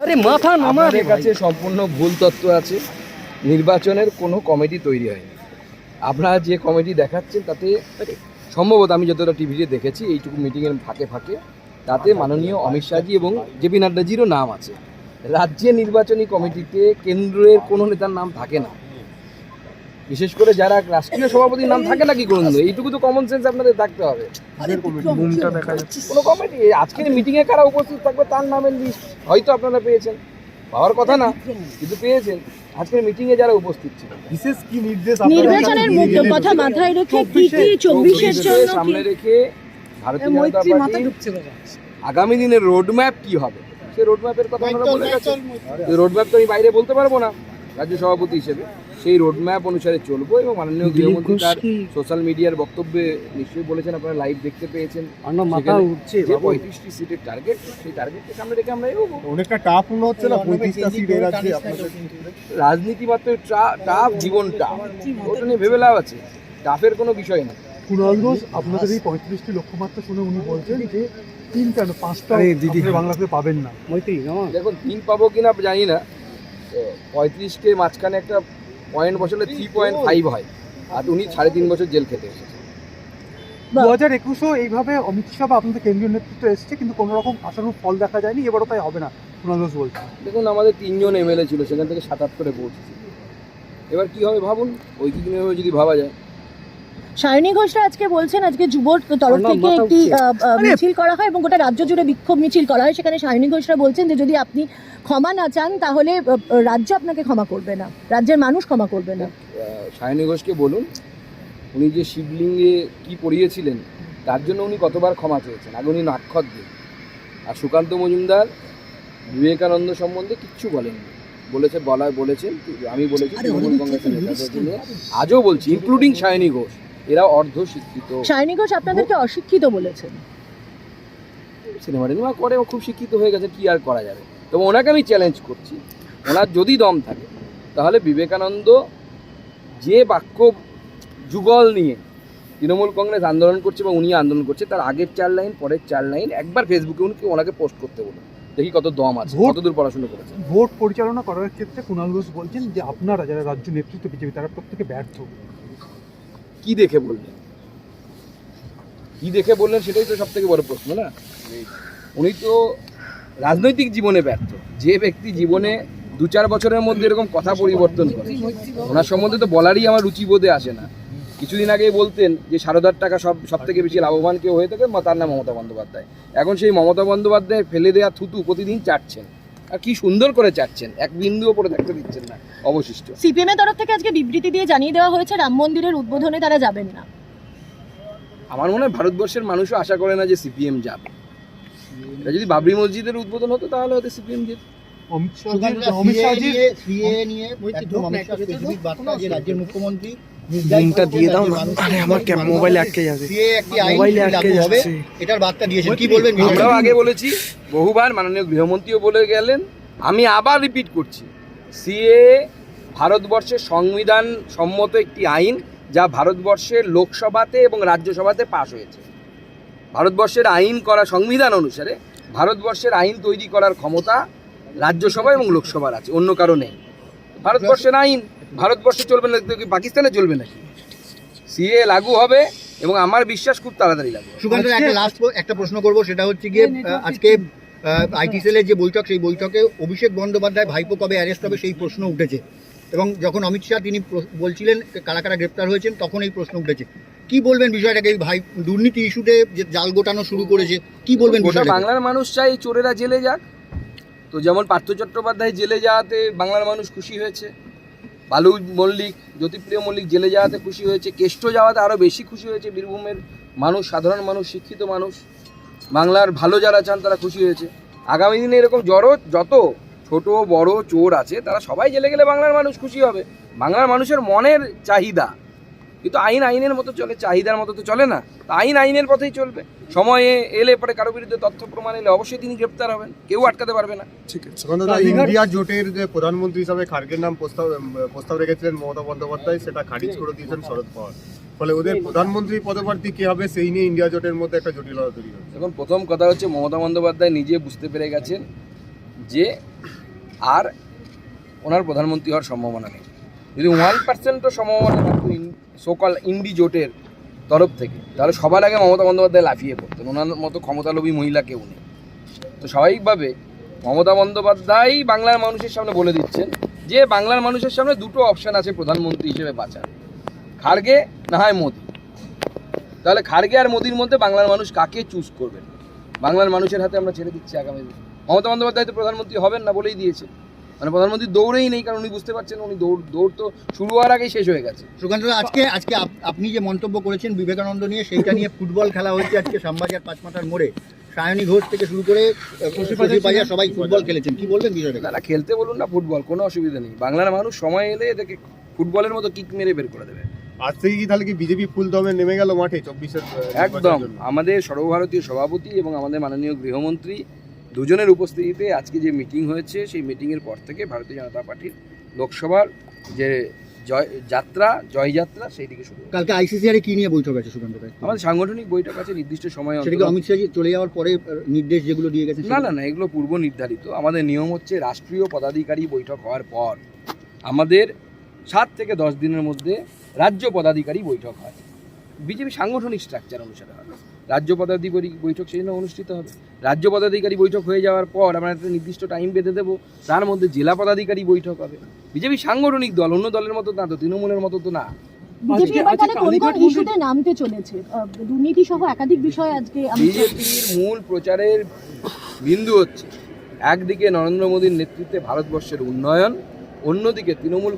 আরে মাথা আমাদের কাছে সম্পূর্ণ ভুল তত্ত্ব আছে। নির্বাচনের কোনো কমিটি তৈরি হয়নি। আপনারা যে কমিটি দেখাচ্ছেন তাতে সম্ভবত আমি যতটা টিভিতে দেখেছি এইটুকু মিটিংয়ের ফাঁকে ফাঁকে তাতে মাননীয় অমিত শাহজি এবং জেপি নাড্ডাজিরও নাম আছে। রাজ্যে নির্বাচনী কমিটিতে কেন্দ্রের কোনো নেতার নাম থাকে না। বিশেষ করে যারা রাষ্ট্রীয় সভাপতির নাম থাকে না কি এইটুকু তো কমন সেন্স আপনাদের থাকতে হবে। বুমটা দেখা যাচ্ছে। কোনো কমিটি আজকের মিটিংয়ে কারা উপস্থিত থাকবে তার নামের লিস্ট হয়তো আপনারা পেয়েছেন। পাওয়ার কথা না কিন্তু পেয়েছেন। আজকের মিটিংয়ে যারা উপস্থিত ছিল। বিশেষ কি নির্দেশ নির্বাচনের কথা মাথায় রেখে কি কি চব্বিশের জন্য সামনে রেখে ভারতীয় জনতা পার্টি আগামী দিনের রোডম্যাপ কি হবে? সেই রোডম্যাপের কথা আপনারা বলে গেছেন রোডম্যাপ তো আমি বাইরে বলতে পারব না রাজ্য সভাপতি হিসেবে। সেই রোডম্যাপ অনুসারে চলবো এবং মাননীয় গৃহমন্ত্রী তার সোশ্যাল মিডিয়ার বক্তব্যে নিশ্চয়ই বলেছেন আপনারা লাইভ দেখতে পেয়েছেন। মাথা উঠছে যে পঁয়ত্রিশটি সিটের টার্গেট সেই টার্গেটকে সামনে রেখে আমরা এগোবো। অনেকটা টাফ মনে হচ্ছে না পঁয়ত্রিশটা সিট এর আছে আপনাদের। রাজনীতি মাত্র টাফ জীবনটা। ওটা নিয়ে ভেবে লাভ আছে। টাফের কোনো বিষয় না। কুণাল ঘোষ আপনাদের এই পঁয়ত্রিশটি লক্ষ্যমাত্রা শুনে উনি বলছেন যে তিনটা না পাঁচটা দিদি। বাংলাতে পাবেন না। দেখুন তিন পাবো কিনা জানি না। পঁয়ত্রিশকে মাঝখানে একটা পয়েন্ট বছরে থ্রি পয়েন্ট ফাইভ হয়। আর উনি সাড়ে তিন বছর জেল খেতে এসেছে দু হাজার একুশও এইভাবে অমিত শাহ বা আপনাদের কেন্দ্রীয় নেতৃত্ব এসেছে কিন্তু কোনো রকম আশানুরূপ ফল দেখা যায়নি এবারও তাই হবে না কুণাল ঘোষ বলছে দেখুন আমাদের তিনজন এমএলএ ছিল সেখান থেকে সাত আট করে পৌঁছেছে এবার কি হবে ভাবুন? ওই কিছু যদি ভাবা যায়। সায়নী ঘোষরা আজকে বলছেন আজকে যুবর তরফ থেকে একটি মিছিল করা হয় এবং গোটা রাজ্য জুড়ে বিক্ষোভ মিছিল করা হয়। সেখানে সায়নী ঘোষরা বলছেন যে যদি আপনি ক্ষমা না চান তাহলে রাজ্য আপনাকে ক্ষমা করবে না। রাজ্যের মানুষ ক্ষমা করবে না। সায়নী ঘোষকে বলুন উনি যে শিবলিঙ্গে কি পড়িয়েছিলেন তার জন্য উনি কতবার ক্ষমা চেয়েছেন? আগে উনি নাক্ষর দিন। আর সুকান্ত মজুমদার বিবেকানন্দ সম্বন্ধে কিচ্ছু বলেননি। বলেছে বলা বলেছেন আমি বলেছি তৃণমূল কংগ্রেসের নেতাদেরকে নিয়ে আজও বলছি ইনক্লুডিং সায়নী ঘোষ। এরা অর্ধ শিক্ষিত সায়নী ঘোষ আপনাদেরকে অশিক্ষিত বলেছেন। সিনেমা টিনেমা করে ও খুব শিক্ষিত হয়ে গেছে কি আর করা যাবে? তবে ওনাকে আমি চ্যালেঞ্জ করছি। ওনার যদি দম থাকে তাহলে বিবেকানন্দ যে বাক্য যুগল নিয়ে তৃণমূল কংগ্রেস আন্দোলন করছে বা উনি আন্দোলন করছে তার আগের চার লাইন পরের চার লাইন একবার ফেসবুকে উনি ওনাকে পোস্ট করতে বলুন দেখি কত দম আছে ভোট- কতদূর পড়াশোনা করেছে। ভোট পরিচালনা করার ক্ষেত্রে কুণাল ঘোষ বলছেন যে আপনারা যারা রাজ্য নেতৃত্ব বিজেপি তারা প্রত্যেকে ব্যর্থ। কি দেখে বললেন? কি দেখে বললেন সেটাই তো সব থেকে বড় প্রশ্ন, না? উনি তো রাজনৈতিক জীবনে ব্যর্থ। যে ব্যক্তি জীবনে দু চার বছরের মধ্যে এরকম কথা পরিবর্তন করে, ওনার সম্বন্ধে তো বলারই আমার রুচিবোধে আসে না। কিছুদিন আগেই বলতেন যে সারদার টাকা সব সব থেকে বেশি লাভবান কেউ হয়ে থাকে তার নাম মমতা বন্দ্যোপাধ্যায়। এখন সেই মমতা বন্দ্যোপাধ্যায় ফেলে দেওয়া থুতু প্রতিদিন চাটছেন। আর কি সুন্দর করে চাটছেন। এক বিন্দুও পরে থাকতে দিচ্ছেন না অবশিষ্ট। সিপিএম এর তরফ থেকে আজকে বিবৃতি দিয়ে জানিয়ে দেওয়া হয়েছে রাম মন্দিরের উদ্বোধনে তারা যাবেন না। আমার মনে হয় ভারতবর্ষের মানুষও আশা করে না যে সিপিএম যাবে। যদি বাবরি মসজিদের উদ্বোধন হতো তাহলে হয়তো সিপিএম যেত। অমিত শাহজির অমিত শাহজির নিয়ে শাহ মুখ্যমন্ত্রী বুমটা দিয়ে দাও না। আরে আমার ক্যাম মোবাইলে আটকে যাবে। সিএ একটি আইন মোবাইলে আটকে যাচ্ছে। এটার বার্তা দিয়েছেন। কি বলবেন আমরাও আগে বলেছি বহুবার মাননীয় গৃহমন্ত্রীও বলে গেলেন আমি আবার রিপিট করছি। সিএ ভারতবর্ষের সংবিধান সম্মত একটি আইন যা ভারতবর্ষের লোকসভাতে এবং রাজ্যসভাতে পাশ হয়েছে। ভারতবর্ষের আইন করা সংবিধান অনুসারে ভারতবর্ষের আইন তৈরি করার ক্ষমতা রাজ্যসভা এবং লোকসভার আছে অন্য কারণে। ভারতবর্ষের আইন। ভারতবর্ষে চলবে না কি পাকিস্তানে চলবে নাকি? সিএ লাগু হবে এবং আমার বিশ্বাস খুব তাড়াতাড়ি লাগবে সুকান্ত একটা লাস্ট একটা প্রশ্ন করব সেটা হচ্ছে গিয়ে আজকে আইটি সেলের যে বৈঠক সেই বৈঠকে অভিষেক বন্দ্যোপাধ্যায় ভাইপো কবে অ্যারেস্ট হবে সেই প্রশ্ন উঠেছে। এবং যখন অমিত শাহ তিনি বলছিলেন কারা কারা গ্রেপ্তার হয়েছেন তখন এই প্রশ্ন উঠেছে। কি বলবেন বিষয়টাকে? এই ভাই দুর্নীতি ইস্যুতে যে জাল গোটানো শুরু করেছে কি বলবেন বাংলার মানুষ চাই চোরেরা জেলে যাক। তো যেমন পার্থ চট্টোপাধ্যায় জেলে যাওয়াতে বাংলার মানুষ খুশি হয়েছে। বালু মল্লিক, জ্যোতিপ্রিয় মল্লিক জেলে যাওয়াতে খুশি হয়েছে। কেষ্ট যাওয়াতে আরও বেশি খুশি হয়েছে বীরভূমের মানুষ, সাধারণ মানুষ, শিক্ষিত মানুষ। বাংলার ভালো যারা চান তারা খুশি হয়েছে। আগামী দিনে এরকম জড়ো যত ছোট, বড়, চোর আছে, তারা সবাই জেলে গেলে বাংলার মানুষ খুশি হবে। বাংলার মানুষের মনের চাহিদা। কিন্তু আইন আইনের মতো চলে চাহিদার মতো তো চলে না। তা আইন আইনের পথেই চলবে। সময়ে এলে পরে কারও বিরুদ্ধে তথ্য প্রমাণ এলে অবশ্যই তিনি গ্রেপ্তার হবেন। কেউ আটকাতে পারবে না। ঠিক আছে। ইন্ডিয়া জোটের যে প্রধানমন্ত্রী হিসাবে খার্গের নাম প্রস্তাব প্রস্তাব রেখেছিলেন মমতা বন্দ্যোপাধ্যায় সেটা খারিজ করে দিয়েছেন শরদ পাওয়ার। ফলে ওদের প্রধানমন্ত্রী পদপ্রার্থী কি হবে সেই নিয়ে ইন্ডিয়া জোটের মধ্যে একটা জটিলতা তৈরি হচ্ছে। এখন প্রথম কথা হচ্ছে মমতা বন্দ্যোপাধ্যায় নিজে বুঝতে পেরে গেছেন যে আর ওনার প্রধানমন্ত্রী হওয়ার সম্ভাবনা নেই। যদি ওয়ান পার্সেন্টও সম্ভাবনা থাকতো সোকাল ইন্ডি জোটের তরফ থেকে, তাহলে সবার আগে মমতা বন্দ্যোপাধ্যায় লাফিয়ে পড়তেন। ওনার মতো ক্ষমতালোভী মহিলা কেউ নেই। তো স্বাভাবিকভাবে মমতা বন্দ্যোপাধ্যায় বাংলার মানুষের সামনে বলে দিচ্ছেন যে, বাংলার মানুষের সামনে দুটো অপশন আছে প্রধানমন্ত্রী হিসেবে বাঁচার। খার্গে না হয় মোদি। তাহলে খার্গে আর মোদির মধ্যে বাংলার মানুষ কাকে চুজ করবেন? বাংলার মানুষের হাতে আমরা ছেড়ে দিচ্ছি আগামী দিন। মমতা বন্দ্যোপাধ্যায় তো প্রধানমন্ত্রী হবেন না বলেই দিয়েছে মানে প্রধানমন্ত্রী দৌড়েই নেই কারণ উনি বুঝতে পারছেন উনি দৌড় দৌড় তো শুরু হওয়ার আগেই শেষ হয়ে গেছে। সুকান্ত আজকে আজকে আপনি যে মন্তব্য করেছেন বিবেকানন্দ নিয়ে সেইটা নিয়ে ফুটবল খেলা হয়েছে আজকে শ্যামবাজার পাঁচমাথার মোড়ে। সায়নী ঘোষ থেকে শুরু করে বাজার সবাই ফুটবল খেলেছেন। কি বলবেন বিষয়টা না না খেলতে বলুন না ফুটবল কোনো অসুবিধা নেই। বাংলার মানুষ সময় এলে এদেরকে ফুটবলের মতো কিক মেরে বের করে দেবে। আজ থেকে কি তাহলে কি বিজেপি ফুল দমে নেমে গেল মাঠে চব্বিশের একদম। আমাদের সর্বভারতীয় সভাপতি এবং আমাদের মাননীয় গৃহমন্ত্রী দুজনের উপস্থিতিতে আজকে যে মিটিং হয়েছে সেই মিটিংয়ের পর থেকে ভারতীয় জনতা পার্টির লোকসভার যে জয় যাত্রা জয়যাত্রা সেই দিকে শুরু। কালকে আইসিসিআর কি নিয়ে বৈঠক আছে সুকান্ত ভাই? আমাদের সাংগঠনিক বৈঠক আছে নির্দিষ্ট সময় সেটা কি অমিত শাহ চলে যাওয়ার পরে নির্দেশ যেগুলো দিয়ে গেছে না না না এগুলো পূর্ব নির্ধারিত। আমাদের নিয়ম হচ্ছে রাষ্ট্রীয় পদাধিকারী বৈঠক হওয়ার পর। আমাদের সাত থেকে দশ দিনের মধ্যে রাজ্য পদাধিকারী বৈঠক হয়। বিজেপি সাংগঠনিক স্ট্রাকচার অনুসারে হয় রাজ্য পদাধিকারী বৈঠক সেই জন্য অনুষ্ঠিত হবে। রাজ্য পদাধিকারী বৈঠক হয়ে যাওয়ার পর আমরা একটা নির্দিষ্ট টাইম বেঁধে দেবো। তার মধ্যে জেলা পদাধিকারী বৈঠক হবে। বিজেপি সাংগঠনিক দল অন্য দলের মতো না তো তৃণমূলের মতো তো না। বিজেপি এবার তাহলে কোন কোন ইস্যুতে নামতে চলেছে? দুর্নীতি সহ একাধিক বিষয় আজকে বিজেপির মূল প্রচারের বিন্দু হচ্ছে একদিকে নরেন্দ্র মোদীর নেতৃত্বে ভারতবর্ষের উন্নয়ন অন্যদিকে তৃণমূল